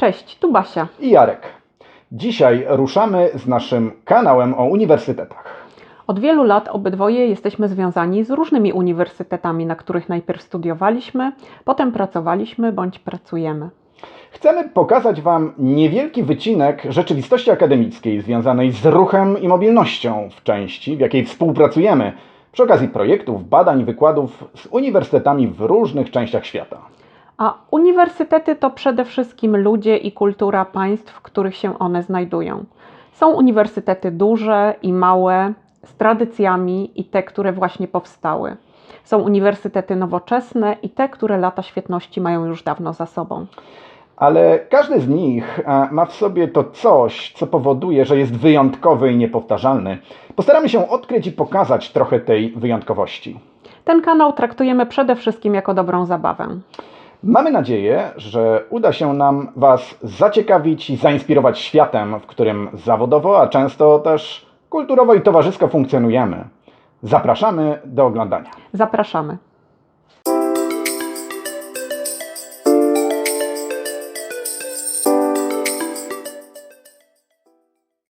Cześć, tu Basia. i Jarek. Dzisiaj ruszamy z naszym kanałem o uniwersytetach. Od wielu lat obydwoje jesteśmy związani z różnymi uniwersytetami, na których najpierw studiowaliśmy, potem pracowaliśmy bądź pracujemy. Chcemy pokazać Wam niewielki wycinek rzeczywistości akademickiej związanej z ruchem i mobilnością w części, w jakiej współpracujemy przy okazji projektów, badań, wykładów z uniwersytetami w różnych częściach świata. A uniwersytety to przede wszystkim ludzie i kultura państw, w których się one znajdują. Są uniwersytety duże i małe, z tradycjami i te, które właśnie powstały. Są uniwersytety nowoczesne i te, które lata świetności mają już dawno za sobą. Ale każdy z nich e, ma w sobie to coś, co powoduje, że jest wyjątkowy i niepowtarzalny. Postaramy się odkryć i pokazać trochę tej wyjątkowości. Ten kanał traktujemy przede wszystkim jako dobrą zabawę. Mamy nadzieję, że uda się nam Was zaciekawić i zainspirować światem, w którym zawodowo, a często też kulturowo i towarzysko funkcjonujemy. Zapraszamy do oglądania. Zapraszamy.